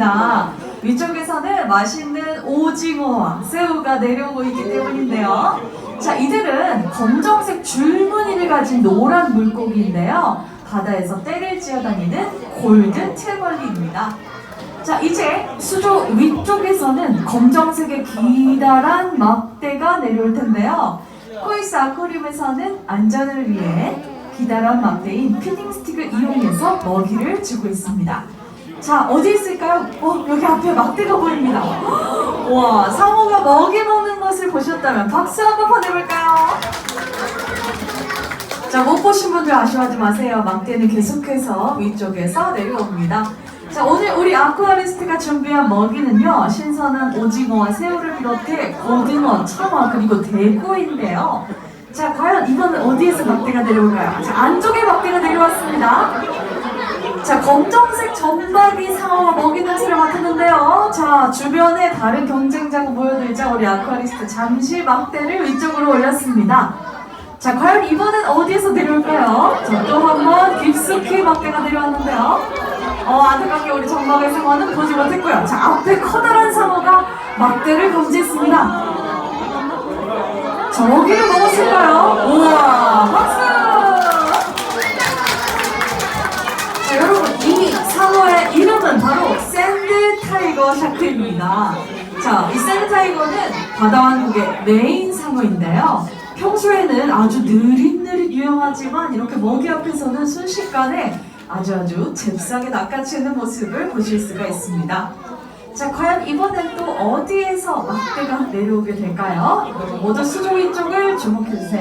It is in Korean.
있습니다. 위쪽에서는 맛있는 오징어와 새우가 내려오고 있기 때문인데요. 자, 이들은 검정색 줄무늬를 가진 노란 물고기인데요. 바다에서 떼를 지어다니는 골든 트레벌리입니다. 자, 이제 수조 위쪽에서는 검정색의 기다란 막대가 내려올 텐데요. 코이스 아쿠아리움에서는 안전을 위해 기다란 막대인 피딩 스틱을 이용해서 먹이를 주고 있습니다. 자, 어디 있을까요? 어, 여기 앞에 막대가 보입니다. 와, 상어가 먹이 먹는 것을 보셨다면 박수 한번 보내볼까요? 자, 못 보신 분들 아쉬워하지 마세요. 막대는 계속해서 위쪽에서 내려옵니다. 자, 오늘 우리 아쿠아리스트가 준비한 먹이는요, 신선한 오징어와 새우를 비롯해 고등어, 청어, 그리고 대구인데요. 자, 과연 이번엔 어디에서 막대가 내려올까요? 자, 안쪽에 막대가 내려왔습니다. 자, 검정색 점박이 상어가 먹이 냄새를 맡았는데요. 자, 주변에 다른 경쟁자가 보여드리자 우리 아쿠아리스트 잠시 막대를 위쪽으로 올렸습니다. 자, 과연 이번엔 어디에서 내려올까요? 자, 또 한번 깊숙이 막대가 내려왔는데요. 어, 안타깝게 우리 정박의 상어는 보지 못했고요. 자, 앞에 커다란 상어가 막대를 감지했습니다. 자, 먹이를 먹었을까요? 우와, 바로 샌드 타이거 샤크입니다. 자, 이 샌드 타이거는 바다왕국의 메인 상어인데요. 평소에는 아주 느릿느릿 유용하지만 이렇게 먹이 앞에서는 순식간에 아주 아주 잽싸게 낚아채는 모습을 보실 수가 있습니다. 자, 과연 이번엔 또 어디에서 막대가 내려오게 될까요? 모두 수조 이쪽을 주목해주세요.